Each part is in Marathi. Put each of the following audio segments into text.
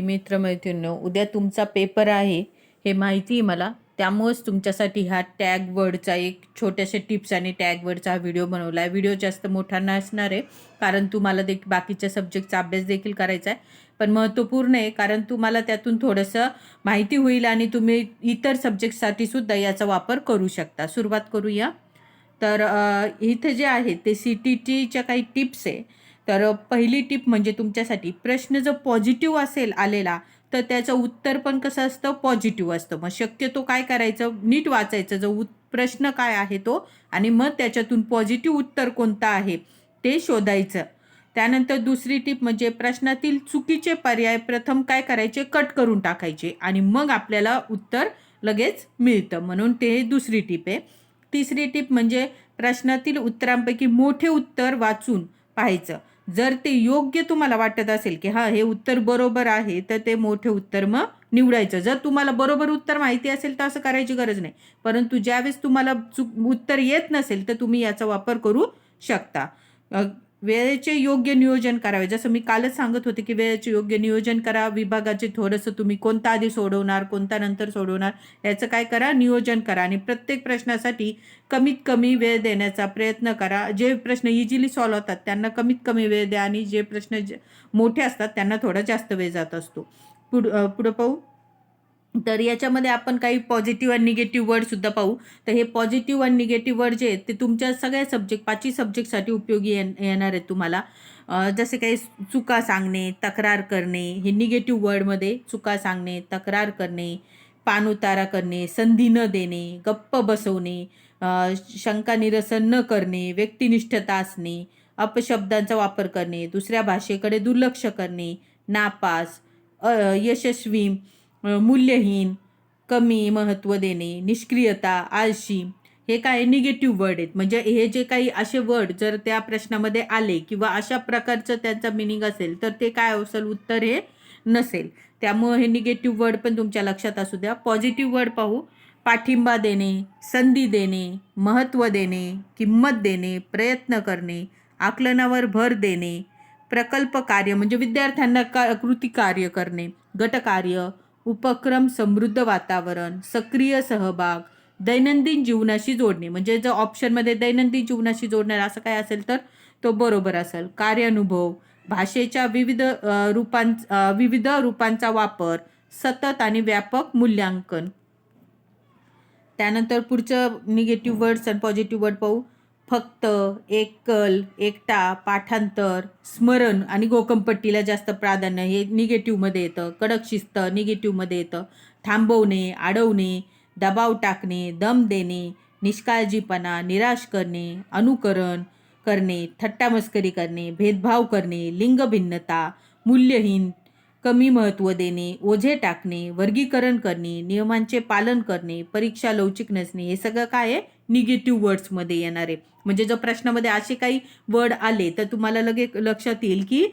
मित्रमैत्रिणींनो उद्या तुमचा पेपर आहे हे माहिती आहे मला. त्यामुळेच तुमच्यासाठी हा टॅग वर्डचा एक छोट्याशा टिप्स आणि टॅग वर्डचा हा व्हिडिओ बनवला आहे व्हिडिओ जास्त मोठा नसणार आहे कारण तुम्हाला देखील बाकीच्या सब्जेक्टचा अभ्यास देखील करायचा आहे. पण महत्त्वपूर्ण आहे कारण तुम्हाला त्यातून थोडंसं माहिती होईल आणि तुम्ही इतर सब्जेक्टसाठी सुद्धा याचा वापर करू शकता. सुरुवात करूया. तर इथे जे आहे ते सी टी टीच्या काही टिप्स आहे. तर पहिली टिप म्हणजे तुमच्यासाठी प्रश्न जर पॉझिटिव्ह असेल आलेला तर त्याचं उत्तर पण कसं असतं? पॉझिटिव्ह असतं. मग शक्यतो काय करायचं? नीट वाचायचं. जो उत् प्रश्न काय आहे तो आणि मग त्याच्यातून पॉझिटिव्ह उत्तर कोणतं आहे ते शोधायचं. त्यानंतर दुसरी टिप म्हणजे प्रश्नातील चुकीचे पर्याय प्रथम काय करायचे? कट करून टाकायचे आणि मग आपल्याला उत्तर लगेच मिळतं. म्हणून ते दुसरी टिप आहे. तिसरी टिप म्हणजे प्रश्नातील उत्तरांपैकी मोठे उत्तर वाचून पाहायचं. जर ते योग्य तुम्हाला वाटत असेल की हां हे उत्तर बरोबर आहे तर ते मोठे उत्तर मग निवडायचं. जर तुम्हाला बरोबर उत्तर माहिती असेल तर असं करायची गरज नाही. परंतु ज्यावेळेस तुम्हाला चुक उत्तर येत नसेल तर तुम्ही याचा वापर करू शकता. वेळेचे योग्य नियोजन करावे. जसं मी कालच सांगत होते की वेळेचे योग्य नियोजन करा. विभागाचे थोडंसं तुम्ही कोणता आधी सोडवणार कोणता नंतर सोडवणार याचं काय करा? नियोजन करा. आणि प्रत्येक प्रश्नासाठी कमीत कमी वेळ देण्याचा प्रयत्न करा. जे प्रश्न इझिली सॉल्व्ह होतात त्यांना कमीत कमी वेळ द्या. आणि जे प्रश्न जे मोठे असतात त्यांना थोडा जास्त वेळ जात असतो. पुढ पुढं पाहू. तर याच्यामध्ये आपण काही पॉझिटिव्ह आणि निगेटिव्ह वर्डसुद्धा पाहू. तर हे पॉझिटिव्ह आणि निगेटिव्ह वर्ड जे आहेत ते तुमच्या सगळ्या सब्जेक्ट पाचही सब्जेक्टसाठी उपयोगी येणार आहेत तुम्हाला. जसे काही चुका सांगणे तक्रार करणे हे निगेटिव्ह वर्डमध्ये चुका सांगणे तक्रार करणे पानउतारा करणे संधी न देणे गप्प बसवणे शंका निरसन न करणे व्यक्तिनिष्ठता असणे अपशब्दांचा वापर करणे दुसऱ्या भाषेकडे दुर्लक्ष करणे नापास यशस्वी मूल्यहीन कमी महत्त्व देणे निष्क्रियता आळशी हे काय निगेटिव्ह वर्ड आहेत. म्हणजे हे जे काही असे वर्ड जर त्या प्रश्नामध्ये आले किंवा अशा प्रकारचं त्यांचा मिनिंग असेल तर ते काय असेल? उत्तर हे नसेल. त्यामुळं हे निगेटिव्ह वर्ड पण तुमच्या लक्षात असू द्या. पॉझिटिव्ह वर्ड पाहू. पाठिंबा देणे संधी देणे महत्त्व देणे किंमत देणे प्रयत्न करणे आकलनावर भर देणे प्रकल्प कार्य म्हणजे विद्यार्थ्यांना का कृती कार्य करणे गटकार्य उपक्रम समृद्ध वातावरण सक्रिय सहभाग दैनंदिन जीवनाशी जोडणे. म्हणजे जर ऑप्शनमध्ये दैनंदिन जीवनाशी जोडणार असं काय असेल तर तो बरोबर असेल. कार्यानुभव भाषेच्या विविध रूपां विविध रूपांचा वापर सतत आणि व्यापक मूल्यांकन. त्यानंतर पुढचं निगेटिव्ह वर्ड्स आणि पॉझिटिव्ह वर्ड पाहू. फक्त एकल एकटा पाठांतर स्मरण आणि गोकंपट्टीला जास्त प्राधान्य हे निगेटिव्हमध्ये येतं. कडक शिस्त निगेटिव्हमध्ये येतं. थांबवणे अडवणे दबाव टाकणे दम देणे निष्काळजीपणा निराश करणे अनुकरण करणे थट्टामस्करी करणे भेदभाव करणे लिंगभिन्नता मूल्यहीन कमी महत्त्व देणे ओझे टाकणे वर्गीकरण करणे नियमांचे पालन करणे परीक्षा लवचिक नसणे हे सगळं काय आहे? निगेटिव्ह वर्ड्समध्ये येणार आहे. म्हणजे जर प्रश्नामध्ये असे काही वर्ड आले तर तुम्हाला लगे लक्षात येईल की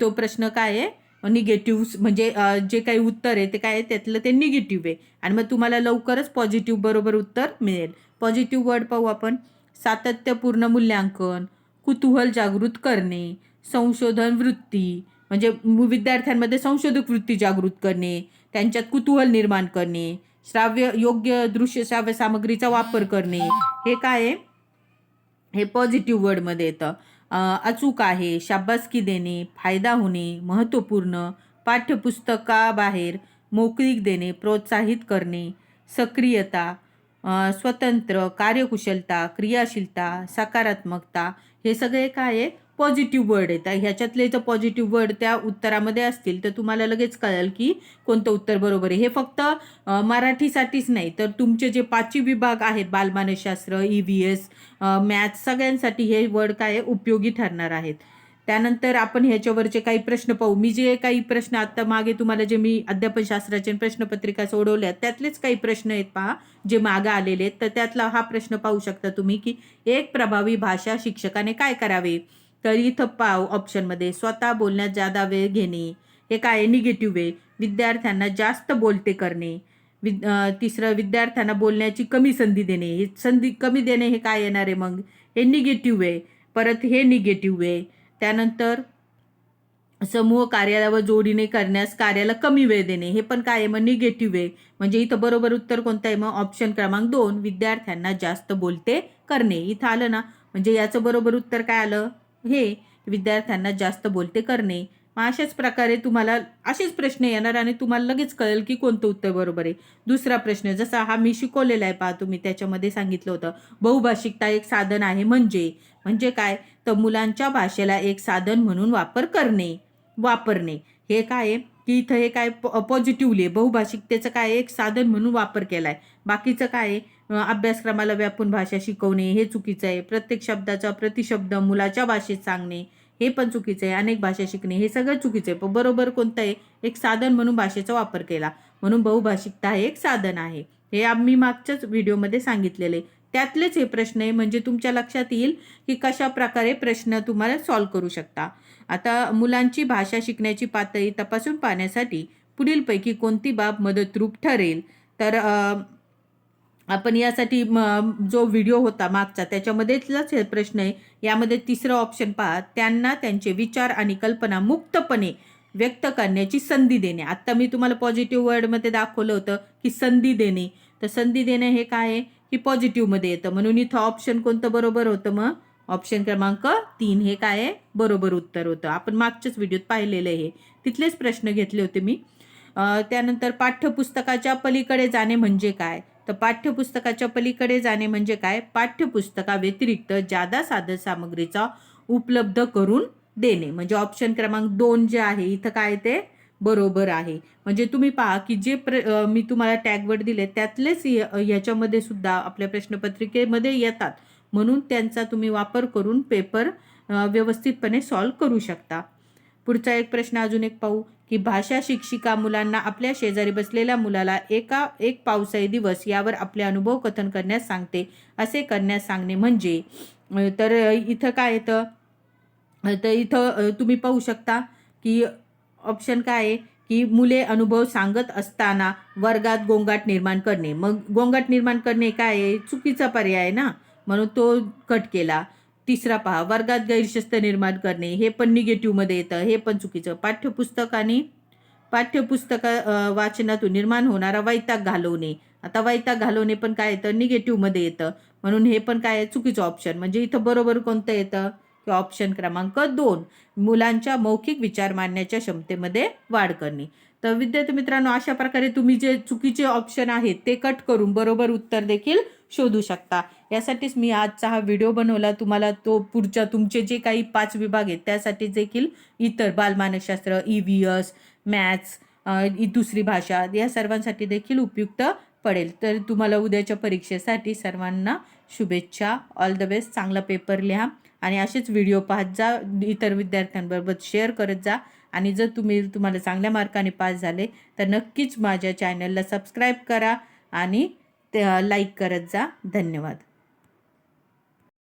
तो प्रश्न काय आहे? निगेटिव्ह म्हणजे जे काही उत्तर आहे ते काय आहे? त्यातलं ते निगेटिव्ह आहे. आणि मग तुम्हाला लवकरच पॉझिटिव्ह बरोबर उत्तर मिळेल. पॉझिटिव्ह वर्ड पाहू आपण. सातत्यपूर्ण मूल्यांकन कुतूहल जागृत करणे संशोधन वृत्ती म्हणजे विद्यार्थ्यांमध्ये संशोधक वृत्ती जागृत करणे त्यांच्यात कुतूहल निर्माण करणे श्राव्य योग्य दृश्य श्राव्य सामग्रीचा वापर करणे हे काय आहे? हे पॉझिटिव्ह वर्डमध्ये येतं. अचूक आहे शाबासकी देणे फायदा होणे महत्त्वपूर्ण पाठ्यपुस्तकाबाहेर मोकळीक देणे प्रोत्साहित करणे सक्रियता स्वतंत्र कार्यकुशलता क्रियाशीलता सकारात्मकता हे सगळे काय आहे? पॉझिटिव्ह वर्ड आहेत ह्याच्यातले जर पॉझिटिव्ह वर्ड त्या उत्तरामध्ये असतील तर तुम्हाला लगेच कळेल की कोणतं उत्तर बरोबर आहे. हे फक्त मराठीसाठीच नाही तर तुमचे जे पाचवी विभाग आहेत बालमानसशास्त्र ई व्ही एस मॅथ्स सगळ्यांसाठी हे वर्ड काय आहे, उपयोगी ठरणार आहेत. त्यानंतर आपण ह्याच्यावरचे काही प्रश्न पाहू. मी जे काही प्रश्न आत्ता मागे तुम्हाला जे मी अध्यापनशास्त्राचे प्रश्नपत्रिका सोडवल्या त्यातलेच काही प्रश्न आहेत पहा जे मागं आलेले आहेत. तर त्यातला हा प्रश्न पाहू शकता तुम्ही की एक प्रभावी भाषा शिक्षकाने काय करावे? तर इथं पाव ऑप्शनमध्ये स्वतः बोलण्यात जादा वेळ घेणे हे काय आहे निगेटिव्ह आहे? विद्यार्थ्यांना जास्त बोलते करणे विद तिसरं विद्यार्थ्यांना बोलण्याची कमी संधी देणे हे संधी कमी देणे हे काय येणार आहे मग? हे निगेटिव्ह आहे. परत हे निगेटिव्ह आहे. त्यानंतर समूह कार्याला व जोडीने करण्यास कार्याला कमी वेळ देणे हे पण काय आहे मग निगेटिव्ह आहे. म्हणजे इथं बरोबर उत्तर कोणतं आहे मग? ऑप्शन क्रमांक दोन विद्यार्थ्यांना जास्त बोलते करणे. इथं आलं ना? म्हणजे याचं बरोबर उत्तर काय आलं? हे विद्यार्थ्यांना जास्त बोलते करणे. मग अशाच प्रकारे तुम्हाला असेच प्रश्न येणार आणि तुम्हाला लगेच कळेल की कोणतं उत्तर बरोबर आहे. दुसरा प्रश्न जसा हा मी शिकवलेला आहे पहा तुम्ही त्याच्यामध्ये सांगितलं होतं. बहुभाषिकता एक साधन आहे म्हणजे. म्हणजे काय? तर मुलांच्या भाषेला एक साधन म्हणून वापर करणे. वापरणे. हे काय आहे? की इथं हे काय पॉझिटिव्हली आहे. बहुभाषिकतेचं काय आहे? एक साधन म्हणून वापर केला आहे बाकीचं काय आहे? अभ्यासक्रमाला व्यापून भाषा शिकवणे हे चुकीचं आहे. प्रत्येक शब्दाचा प्रतिशब्द मुलाच्या भाषेत सांगणे हे पण चुकीचं आहे. अनेक भाषा शिकणे हे सगळं चुकीचं आहे. पण बरोबर कोणतं आहे? एक साधन म्हणून भाषेचा वापर केला. म्हणून बहुभाषिकता हे एक साधन आहे. हे आम्ही मागच्याच व्हिडिओमध्ये सांगितलेले त्यातलेच हे प्रश्न आहे. म्हणजे तुमच्या लक्षात येईल की कशा प्रकारे प्रश्न तुम्हाला सॉल्व करू शकता. आता मुलांची भाषा शिकण्याची पातळी तपासून पाहण्यासाठी पुढीलपैकी कोणती बाब मदतरूप ठरेल? तर आपण यासाठी म- जो व्हिडिओ होता मागचा त्याच्यामध्येच हे प्रश्न आहे. यामध्ये तिसरं ऑप्शन पहा. त्यांना त्यांचे विचार आणि कल्पना मुक्तपणे व्यक्त करण्याची संधी देणे. आत्ता मी तुम्हाला पॉझिटिव्ह वर्डमध्ये दाखवलं होतं की संधी देणे. तर संधी देणे हे काय आहे? की पॉझिटिव्हमध्ये येतं. म्हणून इथं ऑप्शन कोणतं बरोबर होतं मग? ऑप्शन क्रमांक तीन हे काय आहे? बरोबर उत्तर होतं. आपण मागच्याच व्हिडिओत पाहिलेलं आहे. हे तिथलेच प्रश्न घेतले होते मी. त्यानंतर पाठ्यपुस्तकाच्या पलीकडे जाणे म्हणजे काय? तर पाठ्यपुस्तकाच्या पलीकडे जाणे म्हणजे काय? पाठ्यपुस्तकाव्यतिरिक्त जादा साधन सामग्रीचा उपलब्ध करून देणे. म्हणजे ऑप्शन क्रमांक दोन जे आहे इथं काय ते? बरोबर आहे. म्हणजे तुम्ही पहा की जे प्र मी तुम्हाला टॅगवर्ड दिले त्यातलेच याच्यामध्ये सुद्धा आपल्या प्रश्नपत्रिकेमध्ये येतात. म्हणून त्यांचा तुम्ही वापर करून पेपर व्यवस्थितपणे सॉल्व करू शकता. पुढचा एक प्रश्न अजून एक पाहू की भाषा शिक्षिका मुलांना आपल्या शेजारी बसलेल्या मुलाला एका एक पावसाळी दिवस यावर आपले अनुभव कथन करण्यास सांगते असे करण्यास सांगणे म्हणजे तर इथं काय येतं? तर इथं तुम्ही पाहू शकता की ऑप्शन काय आहे? की मुले अनुभव सांगत असताना वर्गात गोंगाट निर्माण करणे. मग गोंगाट निर्माण करणे काय आहे? चुकीचा पर्याय ना? म्हणून तो कट केला. तिसरा पहा वर्गात गैरशिस्त निर्माण करणे हे पण निगेटिव्हमध्ये येतं हे पण चुकीचं. पाठ्यपुस्तक आणि पाठ्यपुस्तक वाचनातून निर्माण होणारा वैताग घालवणे. आता वैताग घालवणे पण काय येतं? निगेटिव्हमध्ये येतं. म्हणून हे पण काय आहे? चुकीचं ऑप्शन म्हणजे इथं बरोबर कोणतं येतं? की ऑप्शन क्रमांक दोन मुलांच्या मौखिक विचार मांडण्याच्या क्षमतेमध्ये वाढ करणे. तर विद्यार्थी मित्रांनो अशा प्रकारे तुम्ही जे चुकीचे ऑप्शन आहेत ते कट करून बरोबर उत्तर देखील शोधू शकता. यासाठीच मी आजचा हा व्हिडिओ बनवला. तुम्हाला तो पुढच्या तुमचे जे काही पाच विभाग आहेत त्यासाठी देखील इतर बालमानसशास्त्र ई व्ही एस मॅथ्स दुसरी भाषा या सर्वांसाठी देखील उपयुक्त पडेल. तर तुम्हाला उद्याच्या परीक्षेसाठी सर्वांना शुभेच्छा. ऑल द बेस्ट चांगला पेपर लिहा आणि असेच व्हिडिओ पाहत जा. इतर विद्यार्थ्यांबरोबर शेअर करत जा. आणि जर तुम्ही तुम्हाला चांगल्या मार्काने पास झाले तर नक्कीच माझ्या चॅनलला सबस्क्राईब करा आणि लाईक करत जा. धन्यवाद.